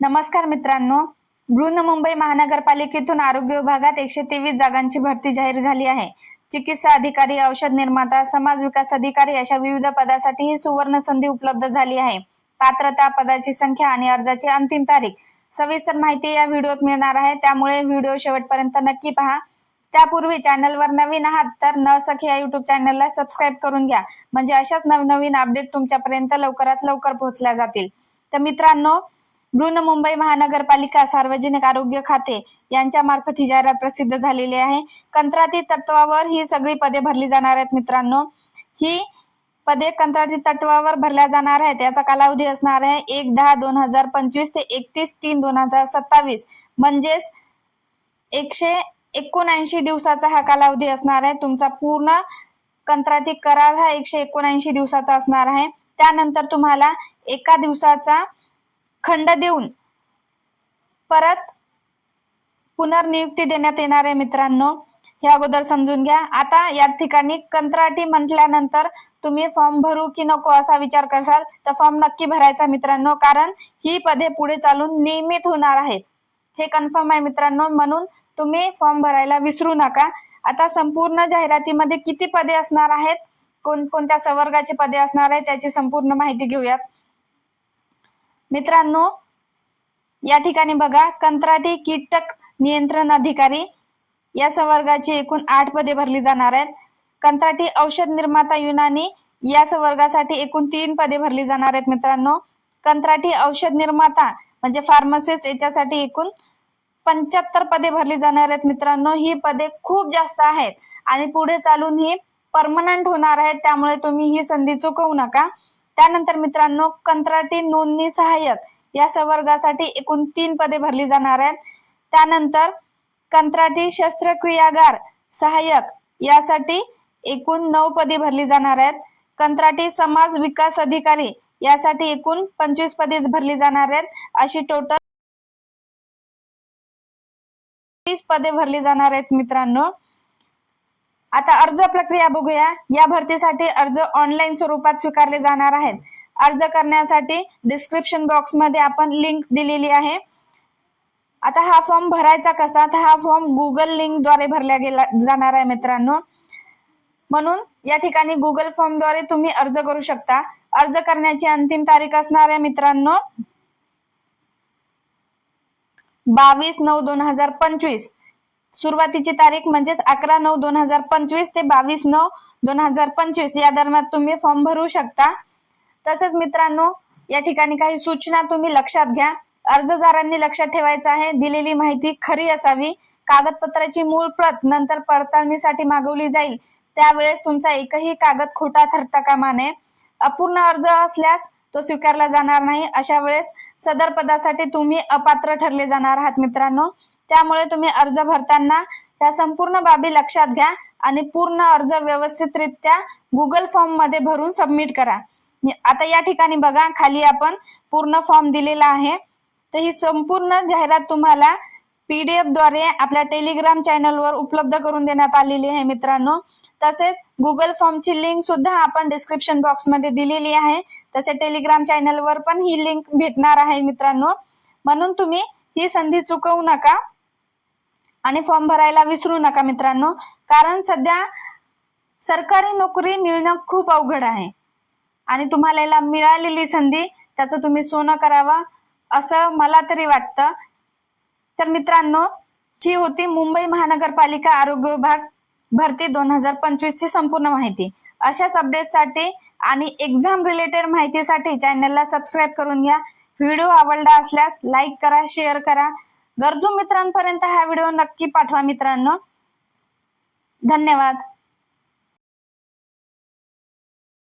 नमस्कार मित्रांनो. बृहन्मुंबई महानगरपालिकेतून आरोग्य विभागात एकशे तेवीस जागांची भरती जाहीर झाली आहे. चिकित्सा अधिकारी औषध निर्माता समाज विकास अधिकारी अशा विविध पदासाठी ही सुवर्ण संधी उपलब्ध झाली आहे. पात्रता पदाची संख्या आणि अर्जाची अंतिम तारीख सविस्तर माहिती या व्हिडिओत मिळणार आहे. त्यामुळे व्हिडिओ शेवटपर्यंत नक्की पहा. त्यापूर्वी चॅनलवर नवीन आहात तर नळसखी या युट्यूब चॅनलला सबस्क्राईब करून घ्या. म्हणजे अशाच नवनवीन अपडेट तुमच्यापर्यंत लवकरात लवकर पोहोचल्या जातील. तर मित्रांनो बृहन्मुंबई महानगरपालिका सार्वजनिक आरोग्य खाते यांच्या मार्फत ही जाहिरात प्रसिद्ध झालेली आहे. कंत्राटी तत्वावर ही सगळी पदे भरली जाणार आहेत मित्रांनो. ही पदे कंत्राटी तत्वावर भरल्या जाणार आहेत याचा कालावधी असणार आहे एक दहा दोन हजार पंचवीस ते एकतीस तीन दोन हजार सत्तावीस. म्हणजेच एकशे एकोणऐंशी दिवसाचा हा कालावधी असणार आहे. तुमचा पूर्ण कंत्राटी करार हा एकशे एकोणऐंशी दिवसाचा असणार आहे. त्यानंतर तुम्हाला एका दिवसाचा खंड देऊन परत पुनर्नियुक्ती देण्यात येणार आहे मित्रांनो. हे अगोदर समजून घ्या. आता या ठिकाणी कंत्राटी म्हटल्यानंतर तुम्ही फॉर्म भरू की नको असा विचार करसाल तर फॉर्म नक्की भरायचा मित्रांनो कारण ही पदे पुढे चालून नियमित होणार आहेत. हे कन्फर्म आहे मित्रांनो म्हणून तुम्ही फॉर्म भरायला विसरू नका. आता संपूर्ण जाहिरातीमध्ये किती पदे असणार आहेत? कोण कोणत्या संवर्गाची पदे असणार आहेत? त्याची संपूर्ण माहिती घेऊयात. मित्रांनो या ठिकाणी बघा कंत्राटी कीटक नियंत्रण अधिकारी या संवर्गाची एकूण आठ पदे भरली जाणार आहेत. कंत्राटी औषध निर्माता युनानी या संवर्गासाठी एकूण तीन पदे भरली जाणार आहेत मित्रांनो. कंत्राटी औषध निर्माता म्हणजे फार्मासिस्ट याच्यासाठी एकूण पंच्याहत्तर पदे भरली जाणार आहेत मित्रांनो. ही पदे खूप जास्त आहेत आणि पुढे चालून ही परमनंट होणार आहेत त्यामुळे तुम्ही ही संधी चुकवू नका. त्यानंतर मित्रांनो कंत्राटी नोंदणी सहाय्यक या संवर्गासाठी एकूण तीन पदे भरली जाणार आहेत. त्यानंतर कंत्राटी शस्त्रक्रियागार सहाय्यक यासाठी एकूण नऊ पदे भरली जाणार आहेत. कंत्राटी समाज विकास अधिकारी यासाठी एकूण पंचवीस पदे भरली जाणार आहेत. अशी टोटल तीस पदे भरली जाणार आहेत मित्रांनो. आता अर्ज प्रक्रिया बघूया. या भरतीसाठी अर्ज ऑनलाईन स्वरूपात स्वीकारले जाणार आहेत. अर्ज करण्यासाठी डिस्क्रिप्शन बॉक्समध्ये आपण लिंक दिलेली आहे. आता हा फॉर्म भरायचा कसा? तर हा फॉर्म गुगल लिंकद्वारे भरला गेला जाणार आहे मित्रांनो. म्हणून या ठिकाणी गुगल फॉर्मद्वारे तुम्ही अर्ज करू शकता. अर्ज करण्याची अंतिम तारीख असणार आहे मित्रांनो. बावीस नऊ दोन हजार पंचवीस. सुरुवातीची तारीख म्हणजेच अकरा नऊ दोन हजार पंचवीस ते बावीस नऊ दोन हजार पंचवीस या दरम्यान तुम्ही फॉर्म भरू शकता. तसेच मित्रांनो या ठिकाणी काही सूचना तुम्ही लक्षात घ्या. अर्जदारांनी लक्षात ठेवायचं आहे. दिलेली माहिती खरी असावी. कागदपत्राची मूळ प्रत नंतर पडताळणीसाठी मागवली जाईल. त्यावेळेस तुमचा एकही कागद खोटा ठरता कामा नये. अपूर्ण अर्ज असल्यास तो स्वीकारला जाणार नाही. अशा वेळेस सदर पदासाठी तुम्ही अपात्र ठरले जाणार आहात मित्रांनो. त्यामुळे तुम्ही अर्ज भरताना त्या संपूर्ण बाबी लक्षात घ्या आणि पूर्ण अर्ज व्यवस्थितरित्या गुगल फॉर्ममध्ये भरून सबमिट करा. आता या ठिकाणी बघा खाली आपण पूर्ण फॉर्म दिलेला आहे. तर ही संपूर्ण जाहिरात तुम्हाला पीडीएफद्वारे आपल्या टेलिग्राम चॅनलवर उपलब्ध करून देण्यात आलेली आहे मित्रांनो. तसेच गुगल फॉर्मची लिंक सुद्धा आपण डिस्क्रिप्शन बॉक्समध्ये दिलेली आहे. तसे टेलिग्राम चॅनलवर पण ही लिंक भेटणार आहे मित्रांनो. म्हणून तुम्ही ही संधी चुकवू नका आणि फॉर्म भरायला विसरू नका मित्रांनो. कारण सध्या सरकारी नोकरी मिळणं खूप अवघड आहे. आणि तुम्हाला याला मिळालेली संधी त्याचं तुम्ही सोनं करावं असं मला तरी वाटतं. तर मित्रांनो ही होती मुंबई महानगरपालिका आरोग्य विभाग भरती दोन हजार पंचवीस ची संपूर्ण माहिती. अशाच अपडेटसाठी आणि एक्झाम रिलेटेड माहितीसाठी चॅनलला सबस्क्राईब करून घ्या. व्हिडिओ आवडला असल्यास लाईक करा शेअर करा. गरजू मित्रांपर्यंत हा व्हिडिओ नक्की पाठवा मित्रांनो. धन्यवाद.